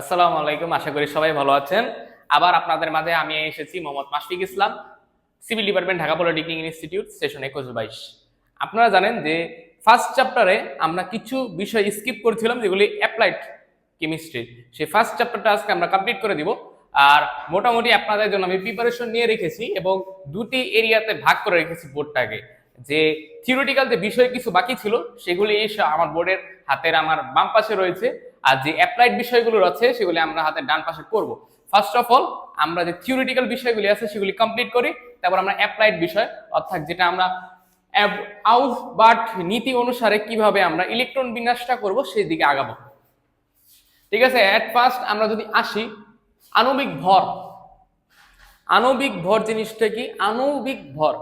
আসসালামু আলাইকুম, আশা করি সবাই ভালো আছেন। আবার আপনাদের মাঝে আমি এসেছি Mohammad Mashfiq Islam, civil department, Dhaka polytechnic institute session একুশ বাইশ। আপনারা জানেন যে ফার্স্ট চ্যাপ্টারে আমরা কিছু বিষয় স্কিপ করেছিলাম, যেগুলি অ্যাপ্লাইড কেমিস্ট্রি সেই ফার্স্ট চ্যাপ্টারটা আজকে আমরা কমপ্লিট করে দিব। আর মোটামুটি আপনাদের জন্য আমি প্রিপারেশন নিয়ে রেখেছি এবং দুটি এরিয়াতে ভাগ করে রেখেছি বোর্ডটাকে। যে থিওরিটিক্যাল যে বিষয় কিছু বাকি ছিল, সেগুলি আমার বোর্ডের হাতের আমার বাম পাশে রয়েছে। আর যে অ্যাপ্লাইড বিষয়গুলো আছে সেগুলি আমরা হাতের ডান পাশে করব। ফার্স্ট অফ অল আমরা যে থিওরিটিক্যাল বিষয়গুলি আছে, সেগুলি কমপ্লিট করি। তারপর আমরা অ্যাপ্লাইড বিষয়, অর্থাৎ যেটা আমরা আউট বাট নীতি অনুসারে কীভাবে আমরা ইলেকট্রন বিন্যাসটা করব সেই দিকে আগাবো। ঠিক আছে? অ্যাট ফার্স্ট আমরা যদি আসি, আণবিক ভর। আণবিক ভর জিনিসটা কি? আণবিক ভর।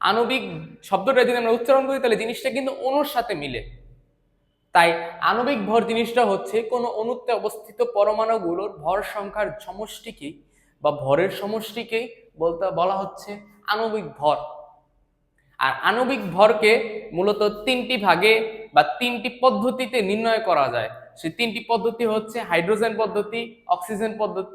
আণবিক শব্দটা যদি আমরা উচ্চারণ করি, তাহলে জিনিসটা কিন্তু অণুর সাথে মিলে। তাই আণবিক ভর জিনিসটা হচ্ছে কোনো অণুতে অবস্থিত পরমাণুগুলোর ভর সংখ্যার সমষ্টিকে বা ভরের সমষ্টিকেই বলতে, বলা হচ্ছে আণবিক ভর। আর আণবিক ভরকে মূলত তিনটি ভাগে বা তিনটি পদ্ধতিতে নির্ণয় করা যায়। সেই তিনটি পদ্ধতি হচ্ছে হাইড্রোজেন পদ্ধতি, অক্সিজেন পদ্ধতি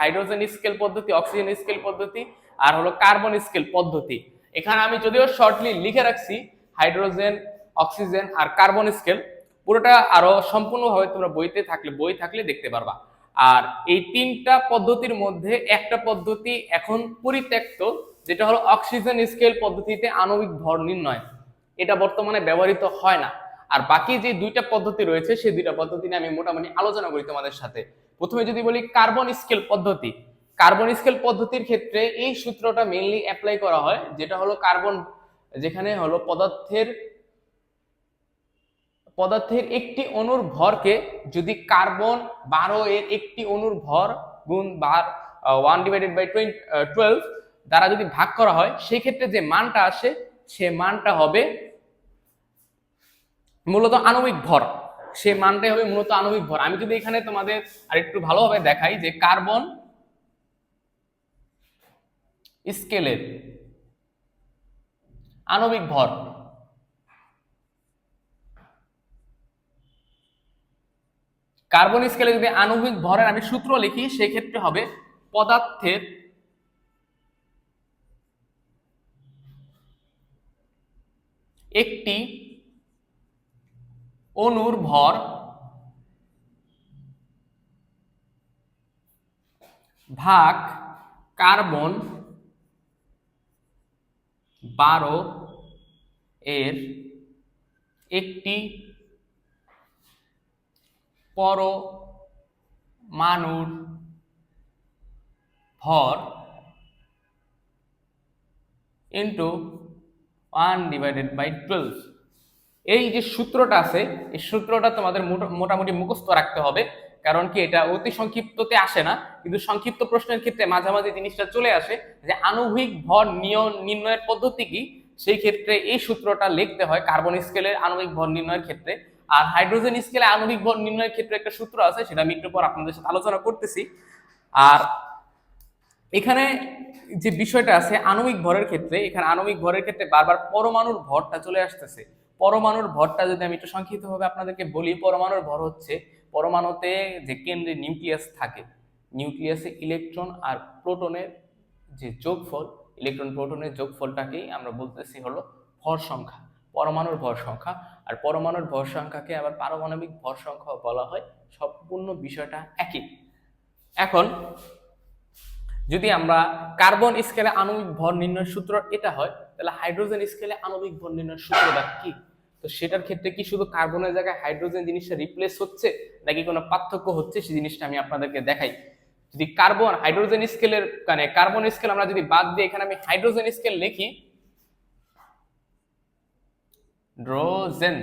হাইড্রোজেন স্কেল পদ্ধতি, অক্সিজেন স্কেল পদ্ধতি, আর হলো কার্বন স্কেল পদ্ধতি। এখানে আমি যদিও শর্টলি লিখে রাখছি, হাইড্রোজেন, অক্সিজেন আর কার্বন স্কেল। পুরোটা আরও সম্পূর্ণভাবে তোমরা বইতে থাকলে, বই থাকলে দেখতে পারবা। আর এই তিনটা পদ্ধতির মধ্যে একটা পদ্ধতি এখন পরিত্যক্ত, যেটা হলো অক্সিজেন স্কেল পদ্ধতিতে আণবিক ভর নির্ণয়। এটা বর্তমানে ব্যবহৃত হয় না। আর বাকি যে দুইটা পদ্ধতি রয়েছে, সেই দুইটা পদ্ধতি নিয়ে আমি মোটামুটি আলোচনা করি তোমাদের সাথে। প্রথমে যদি বলি কার্বন স্কেল পদ্ধতি। কার্বন স্কেল পদ্ধতির ক্ষেত্রে এই সূত্রটা মেইনলি অ্যাপ্লাই করা হয়, যেটা হলো কার্বন যেখানে হলো পদার্থের পদার্থের একটি অণুর ভরকে যদি কার্বন বারো এর একটি অণুর ভর গুণ বার one divided by twenty twelve দ্বারা যদি ভাগ করা হয় সেই ক্ষেত্রে যে মানটা আসে, সে মানটা হবে মূলত আণবিক ভর। সে মানটাই হবে মূলত আণবিক ভর। আমি যদি এখানে তোমাদের আর একটু ভালোভাবে দেখাই যে কার্বন স্কেলের আণবিক ভর। কার্বন স্কেলে যদি আণবিক ভরের আমি সূত্র লিখি, সেক্ষেত্রে হবে পদার্থের একটি অণুর ভর ভাগ কার্বন বারো এর একটি পরমাণুর ভর into one divided by twelve এই যে সূত্রটা আছে, এই সূত্রটা তোমাদের মোটা- মোটামুটি মুখস্থ রাখতে হবে, কারণ কি এটা অতি সংক্ষিপ্ততে আসে না, কিন্তু সংক্ষিপ্ত প্রশ্নের ক্ষেত্রে মাঝামাঝি জিনিসটা চলে আসে যে আণবিক ভর নির্ণয়ের পদ্ধতি কি? সেই ক্ষেত্রে এই সূত্রটা লিখতে হয় কার্বন স্কেলের আণবিক ভর নির্ণয়ের ক্ষেত্রে। আর হাইড্রোজেন স্কেলে আণবিক ভর নির্ণয়ের ক্ষেত্রে একটা সূত্র আছে, সেটা আমি একটু পর আপনাদের সাথে আলোচনা করতেছি। আর এখানে যে বিষয়টা আছে, আণবিক ভরের ক্ষেত্রে, এখানে আণবিক ভরের ক্ষেত্রে বারবার পরমাণুর ভরটা চলে আসতেছে। পরমাণুর ভরটা যদি আমি একটু সংক্ষিপ্তভাবে আপনাদেরকে বলি, পরমাণুর ভর হচ্ছে পরমাণুতে যে কেন্দ্রে নিউক্লিয়াস থাকে, নিউক্লিয়াসে ইলেকট্রন আর প্রোটনের যে যোগফল, ইলেকট্রন প্রোটনের যোগফলটাকেই আমরা বলতেছি হলো ভর সংখ্যা, পরমাণুর ভর সংখ্যা। আর পরমাণুর ভর সংখ্যাকে আবার পারমাণবিক ভর সংখ্যা বলা হয়, সম্পূর্ণ বিষয়টা একই। এখন, যদি আমরা কার্বন স্কেলে আণবিক ভর নির্ণয়ের সূত্র এটা হয়, তাহলে হাইড্রোজেন স্কেলে আণবিক ভর নির্ণয়ের সূত্রটা কি? তো সেটার ক্ষেত্রে কি শুধু কার্বনের জায়গায় হাইড্রোজেন জিনিসটা রিপ্লেস হচ্ছে, নাকি কোনো পার্থক্য হচ্ছে? সেই জিনিসটা আমি আপনাদেরকে দেখাই। যদি কার্বন, হাইড্রোজেন স্কেলের মানে কার্বন স্কেল আমরা যদি বাদ দিয়ে এখানে আমি হাইড্রোজেন স্কেল লিখি ড্রোজেন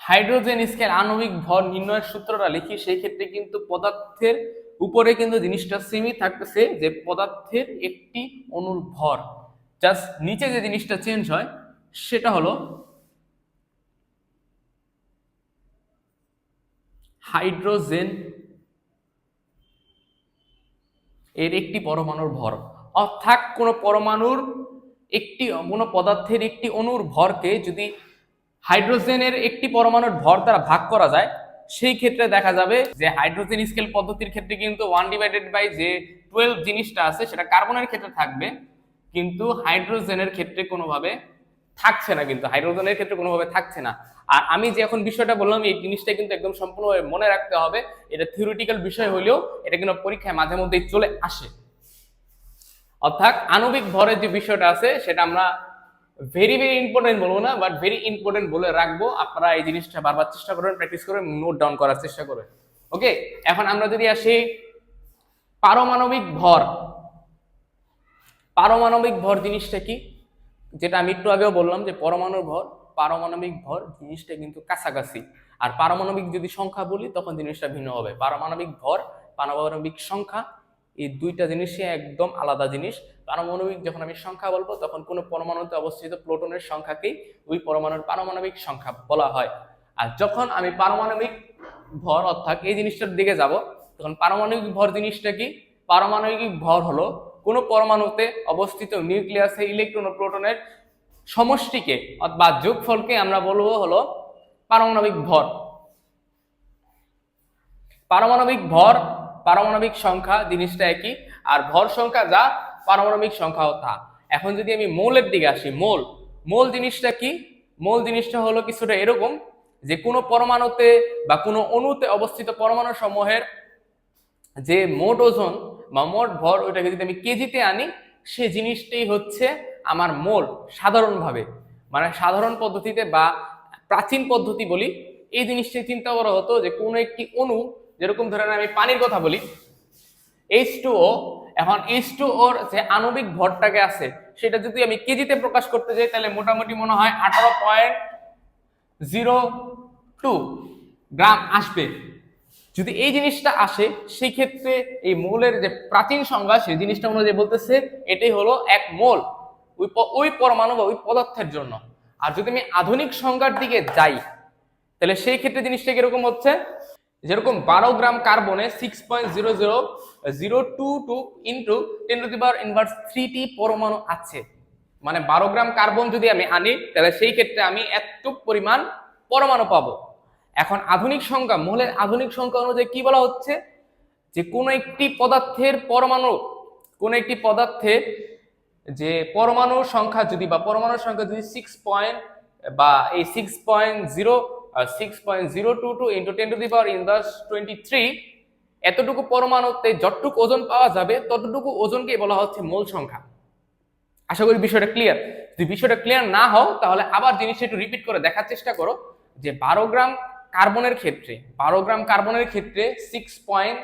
হাইড্রোজেন স্কেল আণবিক ভর নির্ণয়ের সূত্রটা লিখি, সেই ক্ষেত্রে কিন্তু পদার্থের উপরে কিন্তু জিনিসটা সেমই থাকতেছে, যে পদার্থের একটি অণুর ভর। জাস্ট নিচে যে জিনিসটা চেঞ্জ হয়, সেটা হলো হাইড্রোজেন এর একটি পরমাণুর ভর। অর্থাৎ কোন পরমাণুর একটি কোনো পদার্থের একটি অণুর ভরকে যদি হাইড্রোজেনের একটি পরমাণুর ভর দ্বারা ভাগ করা যায়, সেই ক্ষেত্রে দেখা যাবে যে হাইড্রোজেন স্কেল পদ্ধতির ক্ষেত্রে কিন্তু ওয়ান ডিভাইডেড বাই যে টুয়েলভ জিনিসটা আছে, সেটা কার্বনের ক্ষেত্রে থাকবে, কিন্তু হাইড্রোজেনের ক্ষেত্রে কোনোভাবে থাকছে না, কিন্তু হাইড্রোজেনের ক্ষেত্রে কোনোভাবে থাকছে না। আর আমি যে এখন বিষয়টা বললাম, এই জিনিসটা কিন্তু একদম সম্পূর্ণভাবে মনে রাখতে হবে, এটা থিওরিটিক্যাল বিষয় হলেও এটা কিন্তু পরীক্ষায় মাঝে মধ্যেই চলে আসে। অর্থাৎ আণবিক ভরের যে বিষয়টা আছে, সেটা আমরা ভেরি ভেরি ইম্পর্টেন্ট বলব না বাট ভেরি ইম্পর্টেন্ট বলে রাখব। আপনারা এই জিনিসটা বারবার চেষ্টা করবেন প্র্যাকটিস করবেন নোট ডাউন করার চেষ্টা করবেন। ওকে এখন আমরা যদি আসি, পারমাণবিক ভর। পারমাণবিক ভর জিনিসটা কি? যেটা আমি একটু আগেও বললাম যে পরমাণুর ভর, পারমাণবিক ভর জিনিসটা কিন্তু কাছাকাছি। আর পারমাণবিক যদি সংখ্যা বলি, তখন জিনিসটা ভিন্ন হবে। পারমাণবিক ভর, পারমাণবিক সংখ্যা এই দুইটা জিনিসই একদম আলাদা জিনিস। পারমাণবিক যখন আমি সংখ্যা বলব, তখন কোনো পরমাণুতে অবস্থিত প্লোটনের সংখ্যাকেই ওই পরমাণুর পারমাণবিক সংখ্যা বলা হয়। আর যখন আমি পারমাণবিক ভর, অর্থাৎ এই জিনিসটার দিকে যাব, তখন পারমাণবিক ভর জিনিসটা কি? পারমাণবিক ভর হলো কোনো পরমাণুতে অবস্থিত নিউক্লিয়াসে ইলেকট্রন ও প্রোটনের সমষ্টিকে, বা যোগফলকে আমরা বলব হলো পারমাণবিক ভর। পারমাণবিক ভর পারমাণবিক সংখ্যা জিনিসটা একই, আর ভর সংখ্যা যা পারমাণবিক সংখ্যাও তা। এখন যদি আমি মৌলের দিকে আসি, মৌল মৌল জিনিসটা কি? মৌল জিনিসটা হলো কিছুটা এরকম যে কোনো পরমাণুতে বা কোনো অণুতে অবস্থিত পরমাণু সমূহের যে মোট ওজন বা মোট ভর, ওইটাকে যদি আমি কেজিতে আনি, সে জিনিসটাই হচ্ছে আমার মোল সাধারণভাবে। মানে সাধারণ পদ্ধতিতে বা প্রাচীন পদ্ধতি বলি, এই জিনিসটাই চিন্তা করা হতো যে কোনো একটি অণু যেরকম ধরেন আমি পানির কথা বলি এইচ টু ও এখন এইচ টু ওর যে আণবিক ভরটাকে আছে, সেটা যদি আমি কেজিতে প্রকাশ করতে যাই, তাহলে মোটামুটি মনে হয় আঠারো পয়েন্ট জিরো টু গ্রাম আসবে। যদি এই জিনিসটা আসে, সেই ক্ষেত্রে এই মোলের যে প্রাচীন সংজ্ঞা, সেই জিনিসটা অনুযায়ী বলতেছে, এটাই হলো এক মোল, ওই ওই পরমাণু বা ওই পদার্থের জন্য। আর যদি আমি আধুনিক সংজ্ঞার দিকে যাই, তাহলে সেই ক্ষেত্রে জিনিসটা কীরকম হচ্ছে? যেরকম বারো gram কার্বনে six point zero zero zero two two into ten to the power inverse thirty পরমাণু আছে। মানে বারো গ্রাম কার্বন যদি আমি আনি, তাহলে সেই ক্ষেত্রে আমি এতটুক পরিমাণ পরমাণু পাবো। এখন আধুনিক সংখ্যা মহলের আধুনিক সংখ্যা অনুযায়ী কি বলা হচ্ছে? যে কোন একটি পদার্থের পরমাণু, কোন একটি পদার্থে যে পরমাণু সংখ্যা যদি বা পরমাণুর সংখ্যা যদি সিক্স পয়েন্ট বা এই six point zero six point zero two the power inverse twenty three এতটুকু পরমাণুতে যতটুকু ওজন পাওয়া যাবে, ততটুকু ওজনকেই বলা হচ্ছে মোল সংখ্যা। আশা করি বিষয়টা ক্লিয়ার যদি বিষয়টা ক্লিয়ার না হও, তাহলে আবার জিনিসটা একটু রিপিট করে দেখার চেষ্টা করো যে বারো গ্রাম কার্বনের ক্ষেত্রে, বারো গ্রাম কার্বনের ক্ষেত্রে six point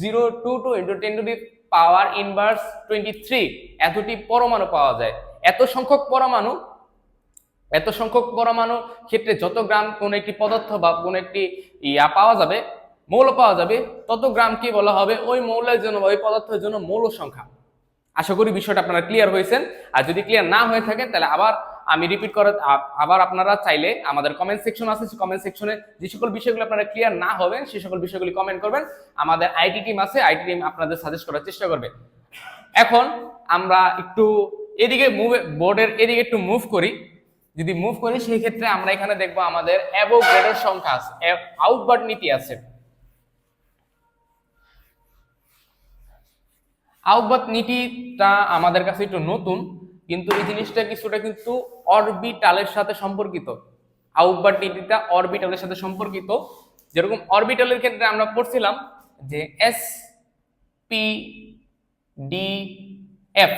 zero two two into ten to the power inverse twenty three এতটি পরমাণু পাওয়া যায়। এত সংখ্যক পরমাণু এত সংখ্যক পরমাণু ক্ষেত্রে যত গ্রাম কোন একটি পদার্থ বা কোন একটি ইয়া পাওয়া যাবে, মৌল পাওয়া যাবে, তত গ্রাম কি বলা হবে ওই মৌলের জন্য ওই পদার্থের জন্য মৌল সংখ্যা। আশা করি বিষয়টা আপনারা ক্লিয়ার হয়েছেন। আর যদি ক্লিয়ার না হয়ে থাকে, তাহলে আবার আমি রিপিট করে, আবার আপনারা চাইলে আমাদের কমেন্ট সেকশন আছে, সেই কমেন্ট সেকশনে যে সকল বিষয়গুলো আপনারা ক্লিয়ার না হবেন, সেই সকল বিষয়গুলি কমেন্ট করবেন। আমাদের আইটি টিম আছে আইটি টিম আপনাদের সাজেস্ট করার চেষ্টা করবে। এখন আমরা একটু এদিকে মুভ বোর্ডের এদিকে একটু মুভ করি। যদি মুভ করি সেই ক্ষেত্রে আমরা এখানে দেখব আমাদের অ্যাভোগ্রেডের সংখ্যা আছে। আউটবার্ড নীতি আছে। আউটবার্ড নীতিটা আমাদের কাছে একটু নতুন, কিন্তু এই জিনিসটা কিছুটা কিন্তু অরবিটালের সাথে সম্পর্কিত। আউটবার্ড নীতিটা অরবিটালের সাথে সম্পর্কিত। যেরকম অরবিটালের ক্ষেত্রে আমরা পড়ছিলাম যে এস পি ডি এফ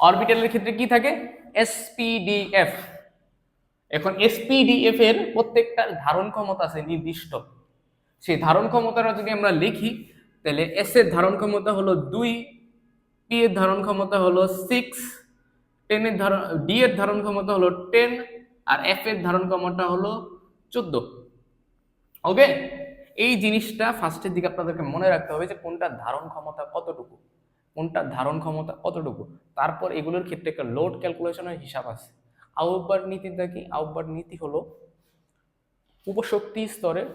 অরবিটালের ক্ষেত্রে কি থাকে? এসপিডিএফ এখন এসপিডিএফ এর প্রত্যেকটার ধারণ ক্ষমতা আছে নির্দিষ্ট। সেই ধারণ ক্ষমতাটা যদি আমরা লিখি, তাহলে এস এর ধারণ ক্ষমতা হলো দুই পি এর ধারণ ক্ষমতা হলো সিক্স টেন এর ধারণ ডি এর ধারণ ক্ষমতা হলো টেন আর এফ এর ধারণ ক্ষমতা হলো চোদ্দ। ওকে এই জিনিসটা ফার্স্টের দিকে আপনাদেরকে মনে রাখতে হবে যে কোনটা ধারণ ক্ষমতা কতটুকু। কোনটা ধারণ ক্ষমতা কতটুকু? তারপর এগুলোর ক্ষেত্রে একটা লোড ক্যালকুলেশনের হিসাব আছে। আউটবার্ড নীতিটা কি? আউটবার্ড নীতি হলো উপশক্তি স্তরে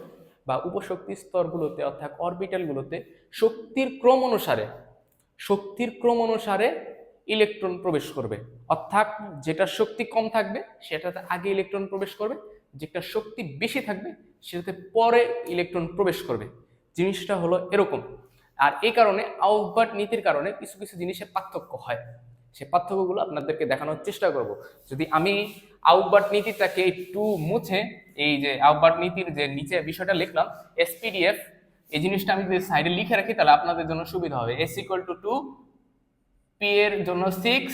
বা উপশক্তি স্তরগুলোতে অর্থাৎ অরবিটালগুলোতে শক্তির ক্রম অনুসারে, শক্তির ক্রম অনুসারে ইলেকট্রন প্রবেশ করবে। অর্থাৎ যেটা শক্তি কম থাকবে, সেটাতে আগে ইলেকট্রন প্রবেশ করবে। যেটা শক্তি বেশি থাকবে, সেটাতে পরে ইলেকট্রন প্রবেশ করবে। জিনিসটা হলো এরকম। আর এই কারণে আউটবার্ট নীতির কারণে কিছু কিছু জিনিসের পার্থক্য হয়। সে পার্থক্যগুলো আপনাদেরকে দেখানোর চেষ্টা করব। যদি আমি আউটবার্ট নীতিটাকে একটু মুছে, এই যে আউটবার্ট নীতির যে নিচে বিষয়টা লিখলাম, এসপিডিএফ, এই জিনিসটা আমি যদি সাইডে লিখে রাখি, তাহলে আপনাদের জন্য সুবিধা হবে। S equal to two p এর জন্য সিক্স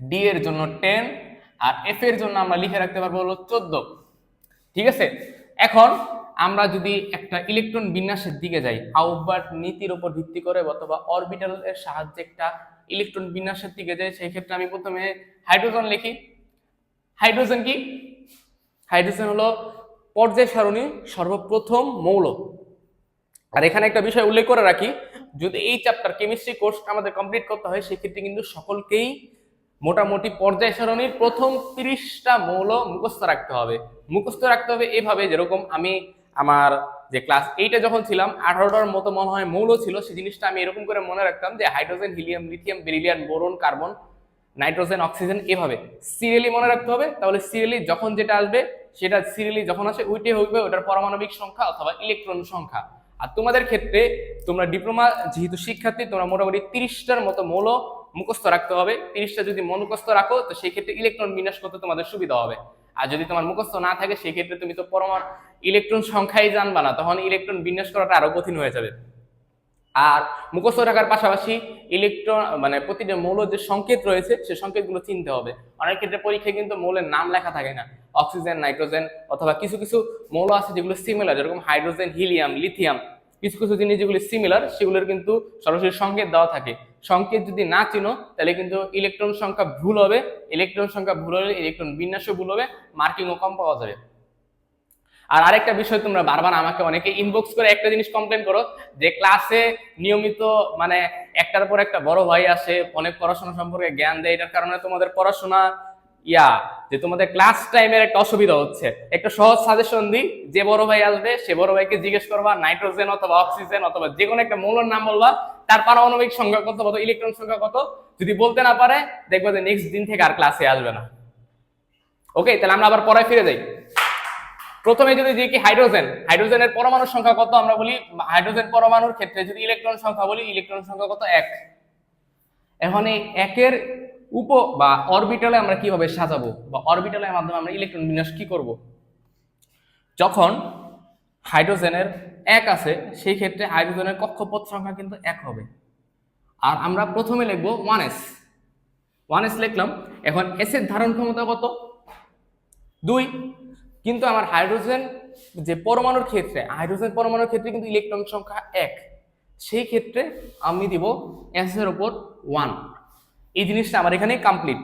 ডি এর জন্য টেন আর এফ এর জন্য আমরা লিখে রাখতে পারব হলো চোদ্দ। ঠিক আছে? এখন আমরা যদি একটা ইলেকট্রন বিন্যাসের দিকে যাই, আউটবার্ট নীতির উপর ভিত্তি করে অথবা অরবিটালের সাহায্যে একটা ইলেকট্রন বিন্যাসের দিকে যাই সেই ক্ষেত্রে আমি প্রথমে হাইড্রোজেন লিখি। হাইড্রোজেন কি? হাইড্রোজেন হলো পর্যায় সারণী সর্বপ্রথম মৌল। আর এখানে একটা বিষয় উল্লেখ করে রাখি, যদি এই চ্যাপ্টার কেমিস্ট্রি কোর্স আমাদের কমপ্লিট করতে হয়, সেক্ষেত্রে কিন্তু সকলকেই মোটামুটি পর্যায় সারণীর প্রথম তিরিশটা মৌল মুখস্থ রাখতে হবে। মুখস্থ রাখতে হবে এভাবে যেরকম আমি আমার যে ক্লাস এইটে যখন ছিলাম, আঠারোটার মতো মনে হয় মৌল ছিল, সেই জিনিসটা আমি এরকম করে মনে রাখতাম যে hydrogen helium lithium beryllium boron carbon nitrogen oxygen এভাবে। সিরিয়ালি মনে রাখতে হবে, তাহলে সিরিয়ালি যখন যেটা আসবে, সেটা সিরিয়ালি যখন আসে, ওইটাই হবে ওটার পারমাণবিক সংখ্যা অথবা ইলেকট্রন সংখ্যা। আর তোমাদের ক্ষেত্রে তোমরা ডিপ্লোমা যেহেতু শিক্ষার্থী, তোমরা মোটামুটি তিরিশটার মতো মৌল মুখস্থ রাখতে হবে। তিরিশটা যদি মুখস্থ রাখো, তো সেই ক্ষেত্রে ইলেকট্রন বিন্যাস করতে তোমাদের সুবিধা হবে। আর যদি তোমার মুখস্থ না থাকে সেই ক্ষেত্রে তুমি তো পরমাণু ইলেকট্রন সংখ্যাই জানবা না, তখন ইলেকট্রন বিন্যাস করাটা আরও কঠিন হয়ে যাবে। আর মুখস্থ রাখার পাশাপাশি ইলেকট্রন মানে প্রতিটা মৌল যে সংকেত রয়েছে, সে সংকেতগুলো চিনতে হবে। অনেক ক্ষেত্রে পরীক্ষায় কিন্তু মৌলের নাম লেখা থাকে না। অক্সিজেন, নাইট্রোজেন অথবা কিছু কিছু মৌল আছে যেগুলো সিমিলার যেরকম হাইড্রোজেন, হিলিয়াম, লিথিয়াম। কিছু কিছু জিনিস যেগুলি সিমিলার সেগুলোর কিন্তু সরাসরি সংকেত দেওয়া থাকে। সংকেত যদি না চিনো, তাহলে কিন্তু ইলেকট্রন সংখ্যা ভুল হবে। ইলেকট্রন সংখ্যা ভুল হলে ইলেকট্রন বিন্যাসও ভুল হবে, মার্কিংও কম পাওয়া যাবে। আর আরেকটা বিষয় তোমরা বারবার আমাকে অনেকে ইনবক্স করে একটা জিনিস কমপ্লেন করো, যে ক্লাসে নিয়মিত মানে একটার পর একটা বড় ভাই আসে, অনেক পড়াশোনা সম্পর্কে জ্ঞান দেয়, এটার কারণে তোমাদের পড়াশোনা ইয়া, যে তোমাদের ক্লাস টাইমের একটা অসুবিধা হচ্ছে। একটা সহজ সাজেশন দিই, যে বড় ভাই আসবে, সে বড় ভাইকে জিজ্ঞেস করবা নাইট্রোজেন অথবা অক্সিজেন অথবা যে কোনো একটা মৌলের নাম বলবা, তার পারমাণবিক সংখ্যা কত কত ইলেকট্রন সংখ্যা কত, যদি বলতে না পারে, দেখবে যে নেক্সট দিন থেকে আর ক্লাসে আসবে না। ওকে তাহলে আমরা আবার পড়ায় ফিরে যাই। প্রথমে যদি দেখি কি হাইড্রোজেন হাইড্রোজেনের পরমাণুর সংখ্যা কত, আমরা বলি হাইড্রোজেন পরমাণুর ক্ষেত্রে যদি ইলেকট্রন সংখ্যা বলি ইলেকট্রন সংখ্যা কত, এক। এখন এই একের উপ বা অরবিটালে আমরা কীভাবে সাজাবো বা অরবিটালের মাধ্যমে আমরা ইলেকট্রন বিন্যাস কি করব? যখন হাইড্রোজেনের এক আছে, সেই ক্ষেত্রে হাইড্রোজেনের কক্ষপথ সংখ্যা কিন্তু এক হবে। আর আমরা প্রথমে লিখব ওয়ান এস। ওয়ান এস লিখলাম, এখন এস এর ধারণ ক্ষমতা কত? দুই। কিন্তু আমার হাইড্রোজেন যে পরমাণুর ক্ষেত্রে, হাইড্রোজেন পরমাণুর ক্ষেত্রে কিন্তু ইলেকট্রন সংখ্যা এক। সেই ক্ষেত্রে আমি দিব এস এর উপর ওয়ান। এই জিনিসটা আমার এখানে কমপ্লিট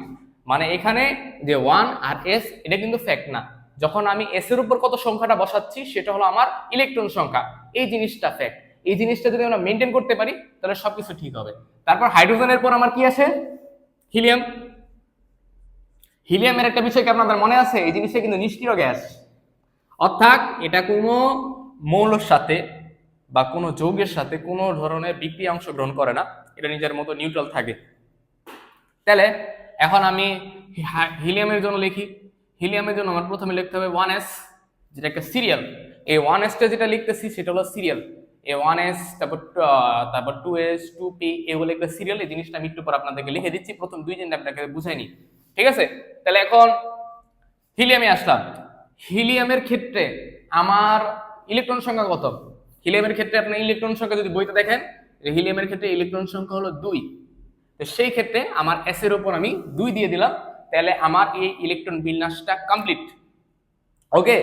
মানে এখানে যে ওয়ান আর এস এটা কিন্তু ফ্যাক্ট না। যখন আমি এস এর উপর কত সংখ্যাটা বসাচ্ছি, সেটা হলো আমার ইলেকট্রন সংখ্যা। এই জিনিসটা ফ্যাক্ট এই জিনিসটা যদি আমরা মেনটেন করতে পারি, তাহলে সবকিছু ঠিক হবে। তারপর হাইড্রোজেনের পর আমার কি আছে? হিলিয়াম হিলিয়ামের একটা বিষয় কি আপনাদের মনে আছে? এই জিনিসটা কিন্তু নিষ্ক্রিয় গ্যাস অর্থাৎ এটা কোনো মৌলের সাথে বা কোনো যৌগের সাথে কোনো ধরনের বিক্রিয়া অংশগ্রহণ করে না। এটা নিজের মতো নিউট্রাল থাকে। তাহলে এখন আমি হিলিয়ামের জন্য লিখি। হিলিয়ামের জন্য আমার প্রথমে লিখতে হবে ওয়ান এস যেটা একটা সিরিয়াল এই ওয়ান এসটা যেটা লিখতেছি, সেটা হলো সিরিয়াল এ ওয়ান এস তারপর তারপর টু এস টু পি এগুলো একটা সিরিয়াল এই জিনিসটা আমি একটু পর আপনাদেরকে লিখে দিচ্ছি। প্রথম দুই দিন আপনাকে বুঝাই নি ঠিক আছে? তাহলে এখন হিলিয়ামে আসলাম। হিলিয়ামের ক্ষেত্রে আমার ইলেকট্রন সংখ্যা কত? হিলিয়ামের ক্ষেত্রে আপনি ইলেকট্রন সংখ্যা যদি বইতে দেখেন, হিলিয়ামের ক্ষেত্রে ইলেকট্রন সংখ্যা হলো দুই। তো সেই ক্ষেত্রে আমার এস এর উপর আমি দুই দিয়ে দিলাম, তাহলে আমার এই ইলেকট্রন বিন্যাসটা কমপ্লিট ওকে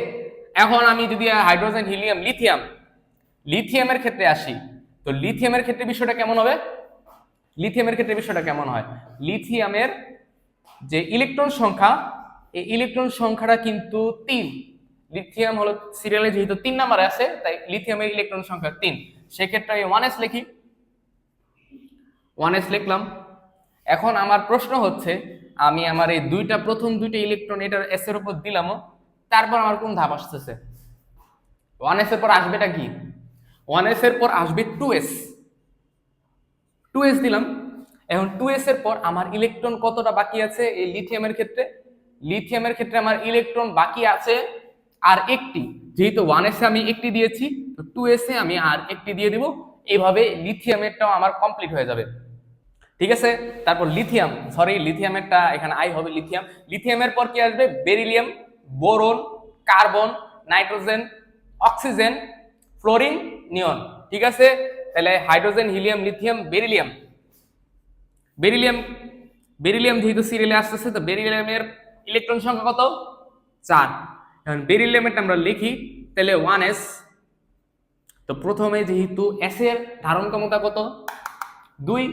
এখন আমি যদি হাইড্রোজেন হিলিয়াম লিথিয়াম লিথিয়ামের ক্ষেত্রে আসি, তো লিথিয়ামের ক্ষেত্রে বিষয়টা কেমন হবে? লিথিয়ামের ক্ষেত্রে বিষয়টা কেমন হয়? লিথিয়ামের যে ইলেকট্রন সংখ্যা, এই ইলেকট্রন সংখ্যাটা কিন্তু তিন। লিথিয়াম হলো সিরিয়ালে যেহেতু তিন নাম্বারে আছে, তাই লিথিয়ামের ইলেকট্রন সংখ্যা তিন। সেক্ষেত্রে আমি ওয়ান এস লিখি। ওয়ান এস লিখলাম। এখন আমার প্রশ্ন হচ্ছে, আমি আমার এই দুইটা, প্রথম দুইটা ইলেকট্রন এটার এস এর উপর দিলামও, তারপর আমার কোন ধাপ আসতেছে? ওয়ান এস এর পর আসবেটা কি? ওয়ান এস এর পর আসবে টু এস টু এস দিলাম। এখন টু এস এর পর আমার ইলেকট্রন কতটা বাকি আছে এই লিথিয়ামের ক্ষেত্রে? লিথিয়ামের ক্ষেত্রে আমার ইলেকট্রন বাকি আছে আর একটি। যেহেতু ওয়ান এসে আমি একটি দিয়েছি, তো টু এসে আমি আর একটি দিয়ে দিব। এইভাবে লিথিয়ামেরটাও আমার কমপ্লিট হয়ে যাবে। ঠিক আছে? তারপর লিথিয়াম সরি লিথিয়ামেরটা এখানে আই হবে লিথিয়াম লিথিয়ামের পর কি আসবে? Beryllium boron carbon nitrogen oxygen fluorine neon ঠিক আছে? তাহলে hydrogen helium lithium beryllium beryllium beryllium যেহেতু সিরিয়ালে আসতেছে, তো বেরিলিয়ামের ইলেকট্রন সংখ্যা কত? চার। এখন বেরিলিয়ামেরটা আমরা লিখি, তাহলে ওয়ান এস তো প্রথমে যেহেতু এস এর ধারণ ক্ষমতা কত? দুই,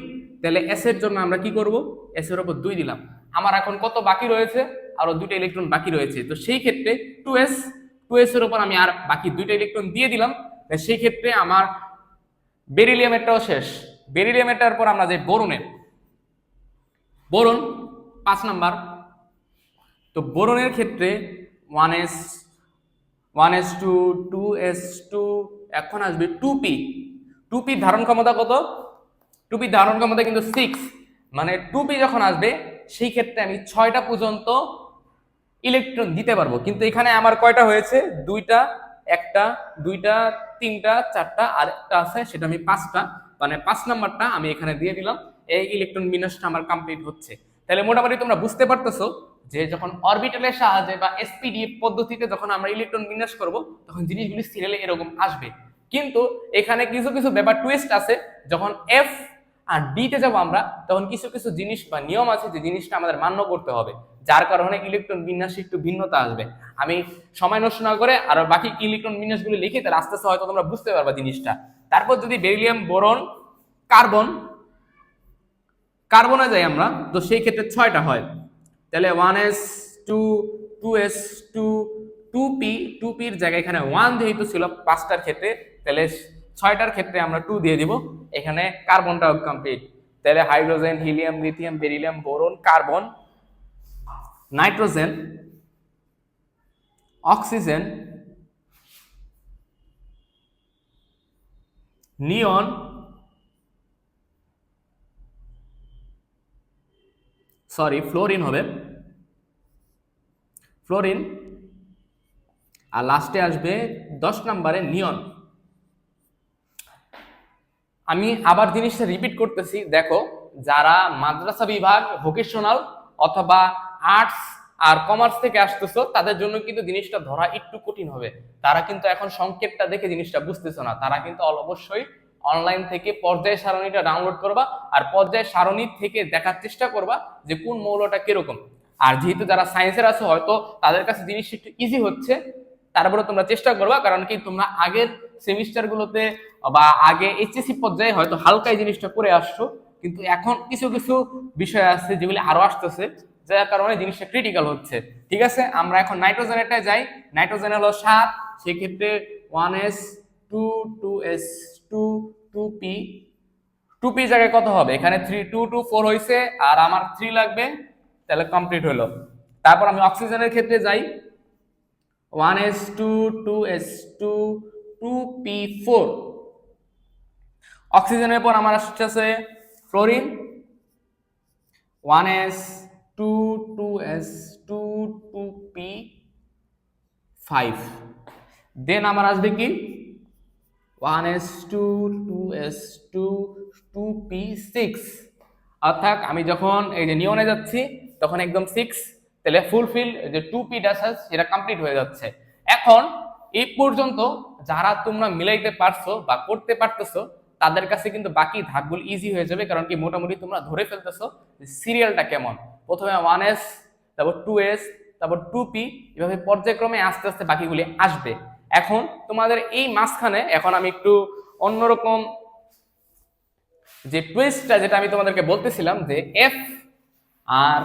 তাহলে এস এর জন্য আমরা কি করব? এস এর উপর দুই দিলাম। আমার এখন কত বাকি রয়েছে? আরও দুইটা ইলেকট্রন বাকি রয়েছে। তো সেই ক্ষেত্রে টু এস টু এস এর উপর আমি আর বাকি দুইটা ইলেকট্রন দিয়ে দিলাম। সেই ক্ষেত্রে আমার বেরিলিয়ামেরটাও শেষ। বেরিলিয়ামেরটার পর আমরা যে বোরনের। বোরন পাঁচ নাম্বার। তো বোরনের ক্ষেত্রে one s one s two two s two এখন আসবে টু পি টু পি ধারণ ক্ষমতা কত? টু পি ধারণ ক্ষমতা কিন্তু সিক্স মানে টু পি যখন আসবে, সেই ক্ষেত্রে আমি ছয়টা পর্যন্ত ইলেকট্রন দিতে পারব। কিন্তু এখানে আমার কয়টা হয়েছে? দুইটা, একটা, দুইটা, তিনটা, চারটা আর একটা আছে, সেটা আমি পাঁচটা। মানে পাঁচ নাম্বারটা আমি এখানে দিয়ে দিলাম। এই ইলেকট্রন বিন্যাসটা আমার কমপ্লিট হচ্ছে। তাহলে মোটামুটি তোমরা বুঝতে পারতেছো যে যখন অরবিটালের সাহায্যে বা এসপিডি পদ্ধতিতে যখন আমরা ইলেকট্রন বিন্যাস করব, তখন জিনিসগুলি সিরিয়ালে এরকম আসবে। কিন্তু এখানে কিছু কিছু ব্যাপার টুইস্ট আছে। যখন এফ আর ডিতে যাব আমরা, তখন কিছু কিছু জিনিস বা নিয়ম আছে যে জিনিসটা আমাদের মান্য করতে হবে, যার কারণে ইলেকট্রন বিন্যাসে একটু ভিন্নতা আসবে। আমি সময় নষ্ট না করে আর বাকি ইলেকট্রন বিন্যাসগুলি লিখে তাহলে আস্তে আস্তে হয়তো তোমরা বুঝতে পারবা জিনিসটা। তারপর যদি বেরিলিয়াম বোরন কার্বন কার্বনে যাই আমরা, তো সেই ক্ষেত্রে ছয়টা হয়। তাহলে one s two two s two two p two পির জায়গায় এখানে ওয়ান যেহেতু ছিল, পাঁচটার ক্ষেত্রে, তাহলে ছয়টার ক্ষেত্রে আমরা টু দিয়ে দিব। এখানে কার্বনটাও কমপ্লিট তাহলে hydrogen helium lithium beryllium boron carbon nitrogen oxygen neon sorry fluorine হবে। ফ্লোরিন আর লাস্টে আসবে দশ নম্বরে নিয়ন আমি আবার জিনিসটা রিপিট করতেছি, দেখো, যারা মাদ্রাসা বিভাগ ভোকেশনাল অথবা আর্টস আর কমার্স থেকে আসতেছো, তাদের জন্য কিন্তু জিনিসটা ধরা একটু কঠিন হবে। তারা কিন্তু এখন সংকেতটা দেখে জিনিসটা বুঝতেছো না। তারা কিন্তু অবশ্যই অনলাইন থেকে পর্যায় সারণীটা ডাউনলোড করবা আর পর্যায় সারণী থেকে দেখার চেষ্টা করবা যে কোন মৌলটা কীরকম। আর যেহেতু যারা সায়েন্সের আছে, হয়তো তাদের কাছে জিনিসটা একটু ইজি হচ্ছে তারপরে তোমরা চেষ্টা করবা, কারণ কি তোমরা আগের সেমিস্টার গুলোতে বা আগে এইচএসসি পর্যায়ে হয়তো হালকা এই জিনিসটা করে আসছো, কিন্তু এখন কিছু কিছু বিষয় আছে যেগুলি আরও আসতেছে, যার কারণে জিনিসটা ক্রিটিক্যাল হচ্ছে। ঠিক আছে? আমরা এখন নাইট্রোজেনেরটা যাই। নাইট্রোজেন হলো সাত, সেক্ষেত্রে one s two two s two two p two p জায়গায় কত হবে? এখানে থ্রি টু টু ফোর হয়েছে আর আমার থ্রি লাগবে, তাহলে কমপ্লিট হলো। তারপর আমি অক্সিজেনের ক্ষেত্রে যাই। One s two two s two two p four অক্সিজেনের পর আমার আসছে fluorine one s two two s two two p five then আমার আসবে কি? One s two two s two two p six অর্থাৎ আমি যখন এই যে নিয়নে যাচ্ছি, তখন একদম সিক্স তাহলে ফুলফিল যে টু পি ডাসাস সেটা কমপ্লিট হয়ে যাচ্ছে। এখন এই পর্যন্ত যারা তোমরা মিলাইতে পারছ বা করতে পারতেছো, তাদের কাছে কিন্তু বাকি ধাপগুলো ইজি হয়ে যাবে, কারণ কি মোটামুটি তোমরা ধরে ফেলতেছো যে সিরিয়ালটা কেমন। প্রথমে ওয়ান এস তারপর টু এস তারপর টু পি এভাবে পর্যায়ক্রমে আস্তে আস্তে বাকিগুলি আসবে। এখন তোমাদের এই মাঝখানে, এখন আমি একটু অন্যরকম যে টুয়েস্টটা যেটা আমি তোমাদেরকে বলতেছিলাম যে এফ আর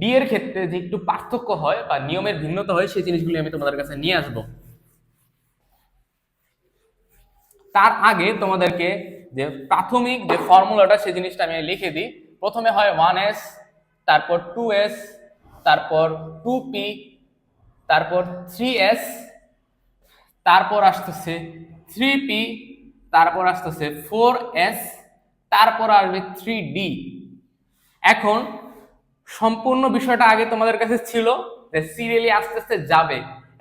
ডি এর ক্ষেত্রে যে একটু পার্থক্য হয় বা নিয়মের ভিন্নতা হয়, সেই জিনিসগুলি আমি তোমাদের কাছে নিয়ে আসব। তার আগে তোমাদেরকে যে প্রাথমিক যে ফর্মুলাটা, সেই জিনিসটা আমি লিখে দিই। প্রথমে হয় ওয়ান এস তারপর টু এস তারপর টু পি তারপর থ্রি এস তারপর আসতেছে থ্রি পি তারপর আসতেছে ফোর এস তারপর আসবে থ্রি ডি এখন সম্পূর্ণ বিষয়টা আগে তোমাদের কাছে ছিল যে সিরিয়ালি আস্তে আস্তে যাবে।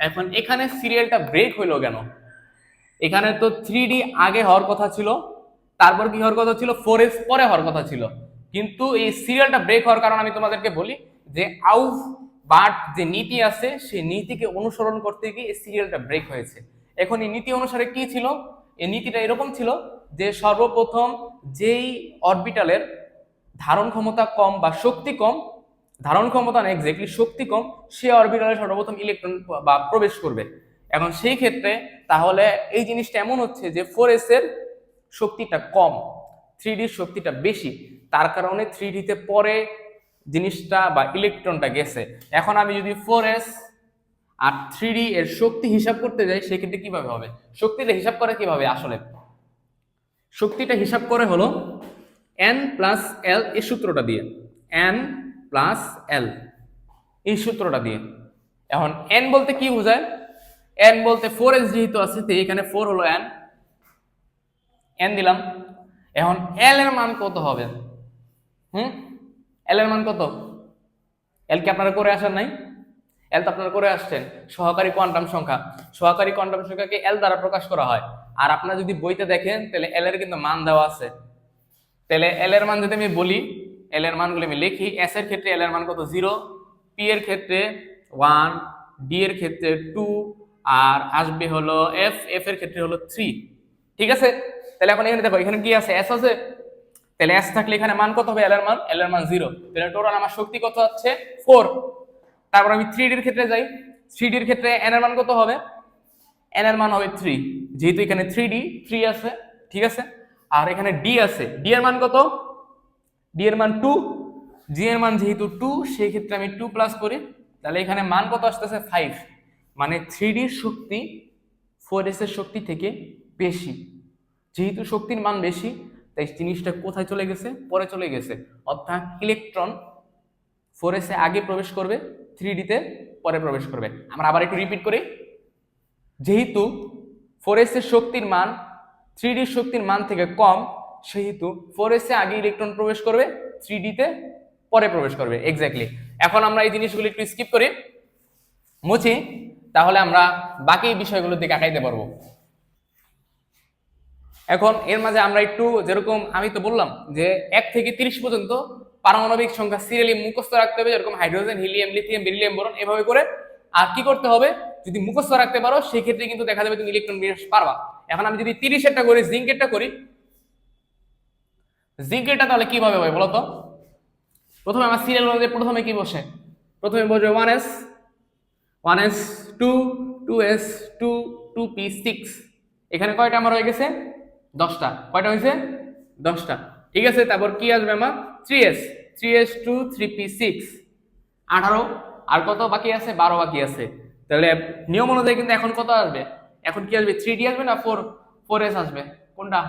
এখন এখানে সিরিয়ালটা ব্রেক হইল কেন? এখানে তো থ্রি আগে হওয়ার কথা ছিল, তারপর কি হওয়ার কথা ছিল? ফোর পরে হওয়ার কথা ছিল। কিন্তু এই সিরিয়ালটা ব্রেক হওয়ার কারণে আমি তোমাদেরকে বলি যে আউফ, বাট যে নীতি আছে, সেই নীতিকে অনুসরণ করতে গিয়ে এই সিরিয়ালটা ব্রেক হয়েছে। এখন এই নীতি অনুসারে কি ছিল? এই নীতিটা এরকম ছিল যে সর্বপ্রথম যেই অরবিটালের ধারণ ক্ষমতা কম বা শক্তি কম, ধারণ ক্ষমতা না এক্স্যাক্টলি শক্তি কম, সে অরবিটালে সর্বপ্রথম ইলেকট্রন বা প্রবেশ করবে। এখন সেই ক্ষেত্রে তাহলে এই জিনিসটা এমন হচ্ছে যে ফোর এর শক্তিটা কম থ্রি ডির শক্তিটা বেশি। তার কারণে থ্রি ডিতে পরে জিনিসটা বা ইলেকট্রনটা গেছে। এখন আমি যদি ফোর এস আর থ্রি এর শক্তি হিসাব করতে যাই, সেক্ষেত্রে কীভাবে হবে? শক্তিটা হিসাব করে কীভাবে আসলে? শক্তিটা হিসাব করে হলো এন প্লাস এল এই সূত্রটা দিয়ে। এন প্লাস এল এই সূত্রটা দিয়ে। এখন এন বলতে কি বোঝায়? এন বলতে ফোর এস যেহেতু আছে, তো এখানে ফোর হলো এন এন দিলাম। এখন এল এর মান কত হবে? হুম? এল এর মান কত? এল কি আপনারা করে আসার নাই? এল তো আপনারা করে আসছেন। সহকারী কোয়ান্টাম সংখ্যা। সহকারী কোয়ান্টাম সংখ্যাকে এল দ্বারা প্রকাশ করা হয়। আর আপনারা যদি বইতে দেখেন, তাহলে এল এর কিন্তু মান দেওয়া আছে। তাহলে এল এর মান যদি আমি বলি এল এর মানগুলো আমি লিখি। এস এর ক্ষেত্রে এল এর মান কত? জিরো পি এর ক্ষেত্রে ওয়ান ডি এর ক্ষেত্রে টু আর আসবে হলো এফ এফ এর ক্ষেত্রে হলো থ্রি ঠিক আছে? তাহলে এখন এখানে দেখো, এখানে কি আছে? এস আছে। তাহলে এস থাকলে এখানে মান কত হবে? এল এর মান? এল এর মান জিরো তাহলে টোটাল আমার শক্তি কত হচ্ছে? ফোর তারপর আমি থ্রি ডির ক্ষেত্রে যাই। থ্রি ডির ক্ষেত্রে এন এর মান কত হবে? এন এর মান হবে থ্রি যেহেতু এখানে থ্রি ডি থ্রি আছে। ঠিক আছে? আর এখানে ডি আছে। ডি এর মান কত? ডি এর মান টু জি এর মান যেহেতু টু সেই ক্ষেত্রে আমি টু প্লাস করি। তাহলে এখানে মান কত আসতেছে? ফাইভ মানে থ্রি ডির শক্তি ফোর এস এর শক্তি থেকে বেশি। যেহেতু শক্তির মান বেশি, তাই জিনিসটা কোথায় চলে গেছে? পরে চলে গেছে। অর্থাৎ ইলেকট্রন ফোর এসে আগে প্রবেশ করবে থ্রি ডিতে পরে প্রবেশ করবে। আমরা আবার একটু রিপিট করি। যেহেতু ফোর এস এর শক্তির মান থ্রি ডির শক্তির মান থেকে কম, সেহেতু ফোর এস আগে ইলেকট্রন প্রবেশ করবে থ্রি ডিতে পরে প্রবেশ করবে। এক্স্যাক্টলি এখন আমরা এই জিনিসগুলি একটু স্কিপ করি। মুছি তাহলে আমরা বাকি বিষয়গুলোর দিকে আগাইতে পারব। এখন এর মাঝে আমরা একটু যেরকম আমি তো বললাম যে এক থেকে তিরিশ পর্যন্ত পারমাণবিক সংখ্যা সিরিয়ালি মুখস্থ রাখতে হবে, যেরকম hydrogen, helium, lithium, beryllium, boron, এভাবে করে। আর কি করতে হবে? যদি মুখস্থ রাখতে পারো, সেক্ষেত্রে কিন্তু দেখা যাবে তুমি ইলেকট্রন বিন্যাস পারবা। এখন আমি যদি তিরিশেরটা করি, জিঙ্কেরটা করি, জিঙ্কেরটা তাহলে কীভাবে হয় বলো তো? প্রথমে আমার সিরিয়াল অনুযায়ী প্রথমে কি বসে? প্রথমে বসবে one s one s two two s two two p six এখানে কয়টা আমার হয়ে গেছে? দশটা। কয়টা হয়েছে? দশটা। ঠিক আছে, তারপর কি আসবে আমার? Three s three s two three p six আঠারো। আর কত বাকি আছে? বারো বাকি আছে। তাহলে নিয়ম অনুযায়ী কিন্তু এখন কত আসবে? এখন কি আসবে? থ্রি ডি আসবে না ফোর ফোর এস আসবে? কোনটা?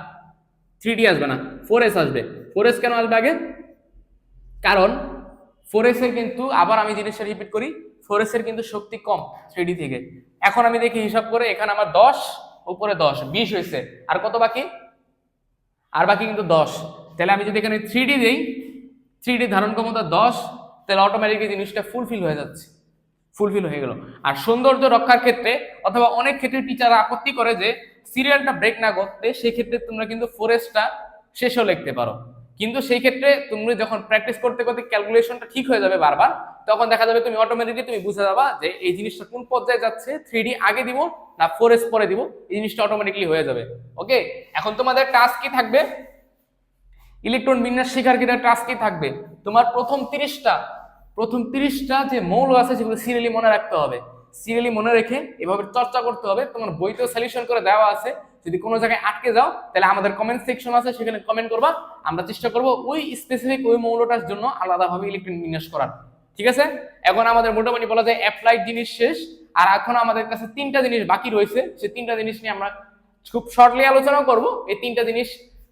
থ্রি ডি আসবে না। ফোর এস আসবে। ফোর এস কেন আসবে আগে? কারণ ফোর এস এর কিন্তু আবার আমি জিনিসটা রিপিট করি। ফোর এর কিন্তু শক্তি কম থ্রি ডি থেকে। এখন আমি দেখি হিসাব করে এখানে আমার দশ, উপরে দশ, বিশ হয়েছে। আর কত বাকি? আর বাকি কিন্তু দশ। তাহলে আমি যদি এখানে থ্রি ডি দিই থ্রি ডি ধারণ ক্ষমতা দশ, তাহলে অটোমেটিকলি জিনিসটা ফুলফিল হয়ে যাচ্ছে। ফুলফিল হয়ে গেল। আর সৌন্দর্য রক্ষার ক্ষেত্রে অথবা অনেক ক্ষেত্রে টিচাররা আপত্তি করে যে সিরিয়ালটা ব্রেক না করতে, সেক্ষেত্রে তোমরা কিন্তু ফোরেস্টটা শেষও লিখতে পারো। কিন্তু সেই ক্ষেত্রে তুমি যখন প্র্যাকটিস করতে করতে ক্যালকুলেশনটা ঠিক হয়ে যাবে বারবার, তখন দেখা যাবে তুমি অটোমেটিকলি তুমি বুঝে যাবা যে এই জিনিসটা কোন পর্যায়ে যাচ্ছে থ্রি আগে দিব না ফোর এস পরে দিব, এই জিনিসটা অটোমেটিকলি হয়ে যাবে। ওকে এখন তোমাদের টাস্ক কি থাকবে? ইলেকট্রন বিন্যাস শেখার ক্ষেত্রে টাস্ক কি থাকবে? তোমার প্রথম তিরিশটা প্রথম তিরিশটা যে মৌল আছে সেগুলো সিরিয়ালি মনে রাখতে হবে। সিরিয়ালি মনে রেখে এভাবে চর্চা করতে হবে। তোমার বইতেও সলিউশন করে দেওয়া আছে। যদি কোনো জায়গায় আটকে যাও, তাহলে আমাদের কমেন্ট সেকশন আছে, সেখানে কমেন্ট করবা। আমরা চেষ্টা করব ওই স্পেসিফিক ওই মৌলটার জন্য আলাদাভাবে ইলেকট্রন বিন্যাস করার। ঠিক আছে? এখন আমাদের মোটামুটি বলা যায় অ্যাপ্লাইড জিনিস শেষ। আর এখন আমাদের কাছে তিনটা জিনিস বাকি রয়েছে। সেই তিনটা জিনিস নিয়ে আমরা খুব শর্টলি আলোচনা করব। এই তিনটা জিনিস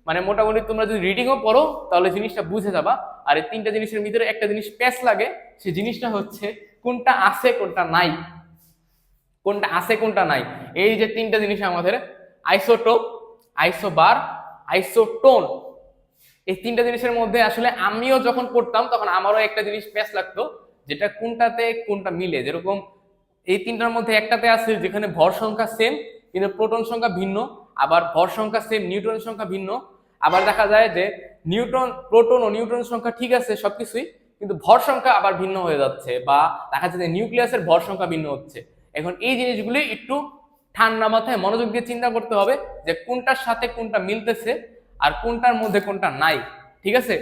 মানে মোটামুটি তোমরা যদি রিডিংও পড়ো, তাহলে জিনিসটা বুঝে যাবা। আর এই তিনটা জিনিসের ভিতরে একটা জিনিস প্যাচ লাগে সেই জিনিসটা হচ্ছে কোনটা আছে, কোনটা নাই। কোনটা আছে, কোনটা নাই। এই যে তিনটা জিনিস আমাদের আইসোটোপ আইসোবার আইসোটোন এই তিনটা জিনিসের মধ্যে আসলে আমিও যখন পড়তাম, তখন আমারও একটা জিনিস প্যাচ লাগতো, যেটা কোনটাতে, কোনটা মিলে। যেরকম এই তিনটার মধ্যে একটাতে আছে যেখানে ভর সংখ্যা সেম কিন্তু প্রোটন সংখ্যা ভিন্ন, আবার ভর সংখ্যা সেম নিউট্রন সংখ্যা ভিন্ন। আবার দেখা যায় যে নিউট্রন প্রোটন ও নিউট্রন সংখ্যা ঠিক আছে সবকিছুই, কিন্তু ভর সংখ্যা আবার ভিন্ন হয়ে যাচ্ছে, বা দেখা যাচ্ছে যে নিউক্লিয়াসের ভর সংখ্যা ভিন্ন হচ্ছে। এখন এই জিনিসগুলি একটু ঠান্ডা মাথায় মনোযোগ দিয়ে চিন্তা করতে হবে যে কোনটার সাথে কোনটা মিলতেছে আর কোনটার মধ্যে কোনটা নাই, ঠিক আছে?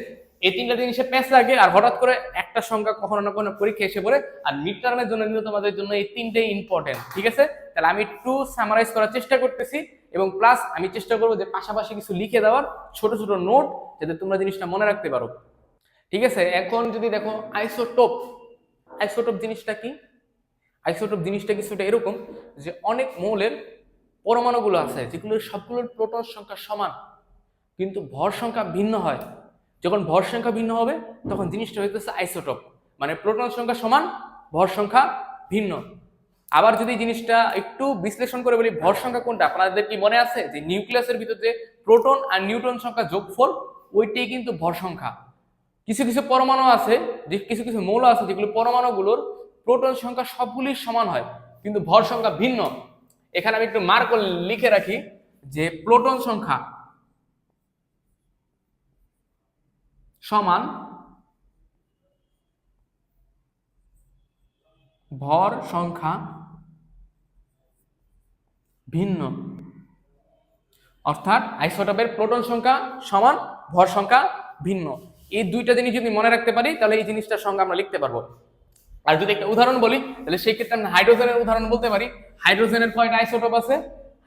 এই তিনটা জিনিসে প্যাঁচ লাগে আর হঠাৎ করে একটা সংখ্যা কখনো না কখনো পরীক্ষা এসে পড়ে আর মিড টার্মের জন্য কিন্তু তোমাদের জন্য এই তিনটেই ইম্পর্টেন্ট ঠিক আছে? তাহলে আমি একটু সামারাইজ করার চেষ্টা করতেছি এবং প্লাস আমি চেষ্টা করব যে পাশাপাশি কিছু লিখে দেওয়ার ছোট ছোট নোট যাতে তোমরা জিনিসটা মনে রাখতে পারো। ঠিক আছে? এখন যদি দেখো আইসোটোপ আইসোটোপ জিনিসটা কি? আইসোটোপ জিনিসটা কিছুটা এরকম যে অনেক মৌলের পরমাণুগুলো আছে যেগুলোর সবগুলোর প্রোটন সংখ্যা সমান, কিন্তু ভর সংখ্যা ভিন্ন হয়। যখন ভর সংখ্যা ভিন্ন হবে, তখন জিনিসটা হইতেছে আইসোটোপ। মানে প্রোটন সংখ্যা সমান, ভর সংখ্যা ভিন্ন। আবার যদি জিনিসটা একটু বিশ্লেষণ করে বলি, ভর সংখ্যা কোনটা? আপনাদের কি মনে আছে যে নিউক্লিয়াসের ভিতর প্রোটন আর নিউট্রন সংখ্যা যোগফল, ওইটাই কিন্তু ভর সংখ্যা? কিছু কিছু পরমাণু আছে, যে কিছু কিছু মৌল আছে, যেগুলো পরমাণুগুলোর প্রোটন সংখ্যা সবগুলি সমান হয়, কিন্তু ভর সংখ্যা ভিন্ন। এখানে আমি একটু মার্ক লিখে রাখি যে প্রোটন সংখ্যা সমান ভর সংখ্যা ভিন্ন। অর্থাৎ আইসোটোপের প্রোটন সংখ্যা সমান, ভর সংখ্যা ভিন্ন। এই দুইটা জিনিস যদি মনে রাখতে পারি, তাহলে এই জিনিসটার সঙ্গে আমরা লিখতে পারব। আর যদি একটা উদাহরণ বলি, তাহলে সেই ক্ষেত্রে আমরা হাইড্রোজেনের উদাহরণ বলতে পারি। হাইড্রোজেনের কয়টা আইসোটোপ আছে?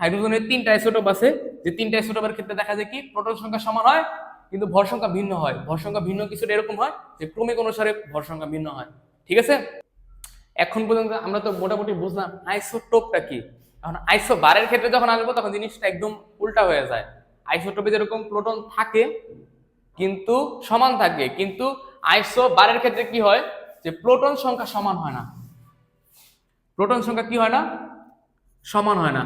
হাইড্রোজেনের তিনটা আইসোটোপ আছে। যে তিনটা আইসোটোপের ক্ষেত্রে দেখা যায় কি, প্রোটন সংখ্যা সমান হয়, কিন্তু ভর সংখ্যা ভিন্ন হয়। ভর সংখ্যা ভিন্ন কিছুটা এরকম হয় যে ক্রমিক অনুসারে ভর সংখ্যা ভিন্ন হয়। ঠিক আছে? এখন পর্যন্ত আমরা তো মোটামুটি বুঝলাম আইসোটোপটা কি। এখন আইসো বারের ক্ষেত্রে যখন আসব, তখন জিনিসটা একদম উল্টা হয়ে যায়। আইসোটোপে যেরকম প্রোটন থাকে, কিন্তু সমান থাকে, কিন্তু আইসো বারের ক্ষেত্রে কি হয়? যে প্রোটন সংখ্যা সমান হয় না। প্রোটন সংখ্যা কি হয় না? সমান হয় না।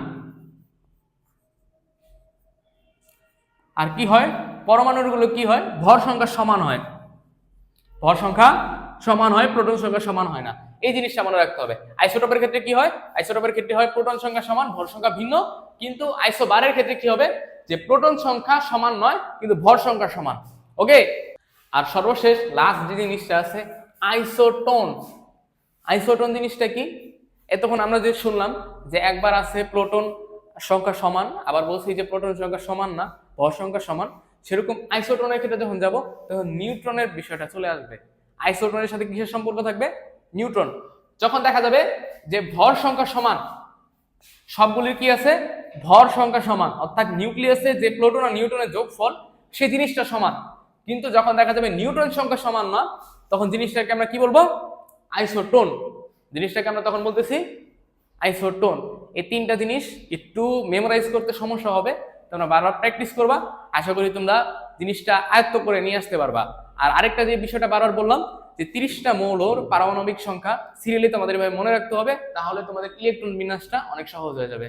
আর কি হয়? পরমাণুগুলো কি হয়? ভর সংখ্যা সমান হয়। ভর সংখ্যা সমান হয়, প্রোটন সংখ্যা সমান হয় না। এই জিনিসটা মনে রাখতে হবে। আইসোটোপের ক্ষেত্রে কি হয়? আইসোটোপের ক্ষেত্রে হয় প্রোটন সংখ্যা সমান, ভর সংখ্যা ভিন্ন। কিন্তু আইসো বারের ক্ষেত্রে কি হবে? যে প্রোটন সংখ্যা সমান নয়, কিন্তু ভর সংখ্যা সমান। ওকে আর সর্বশেষ লাস্ট যে জিনিসটা আছে আইসোটোন। আইসোটোন জিনিসটা কি? এতক্ষণ আমরা যে শুনলাম যে একবার আছে প্রোটন সংখ্যা সমান, আবার বলছি যে প্রোটন সংখ্যা সমান না ভর সংখ্যা সমান। সেরকম আইসোটোনের ক্ষেত্রে যখন যাব, তখন নিউট্রনের বিষয়টা চলে আসবে। আইসোটোনের সাথে কিসের সম্পর্ক থাকবে? নিউট্রন। যখন দেখা যাবে যে ভর সংখ্যা সমান সবগুলির কি আছে? ভর সংখ্যা সমান। অর্থাৎ নিউক্লিয়াসে যে প্লোটন আর নিউটনের যোগফল সেই জিনিসটা সমান। কিন্তু যখন দেখা যাবে নিউটন সংখ্যা সমান না তখন জিনিসটাকে আমরা কি বলব? আইসোটোন জিনিসটাকে আমরা তখন বলতেছি আইসোটোন এই তিনটা জিনিস একটু মেমোরাইজ করতে সমস্যা হবে, তোমরা বারবার প্র্যাকটিস করবা। আশা করি তোমরা জিনিসটা আয়ত্ত করে নিয়ে আসতে পারবা। আর আরেকটা যে বিষয়টা বারবার বললাম, যে তিরিশটা মৌলর পারমাণবিক সংখ্যা সিরিয়ালি তোমাদের এভাবে মনে রাখতে হবে, তাহলে তোমাদের ইলেকট্রন বিন্যাসটা অনেক সহজ হয়ে যাবে।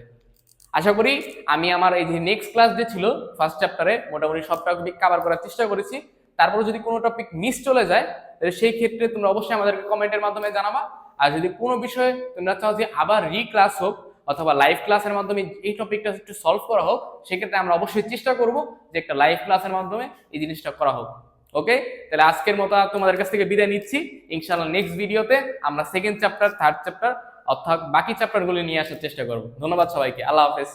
আশা করি আমি আমার এই যে নেক্সট ক্লাস যে ছিল ফার্স্ট চ্যাপ্টারে মোটামুটি সব টপিক কভার করার চেষ্টা করেছি। তারপর যদি কোনো টপিক মিস চলে যায়, তাহলে সেই ক্ষেত্রে তোমরা অবশ্যই আমাদেরকে কমেন্টের মাধ্যমে জানাবা। আর যদি কোনো বিষয়ে তোমরা চাও যে আবার রি ক্লাস হোক অথবা লাইভ ক্লাসের মাধ্যমে এই টপিকটা একটু সলভ করা হোক, সেক্ষেত্রে আমরা অবশ্যই চেষ্টা করব যে একটা লাইভ ক্লাসের মাধ্যমে এই জিনিসটা করা হোক। ওকে তাহলে আজকের মতো তোমাদের কাছ থেকে বিদায় নিচ্ছি। ইনশাআল্লাহ নেক্সট ভিডিওতে আমরা সেকেন্ড চ্যাপ্টার থার্ড চ্যাপ্টার অর্থাৎ বাকি চ্যাপ্টারগুলো নিয়ে আসার চেষ্টা করব। ধন্যবাদ সবাইকে। আল্লাহ হাফেজ।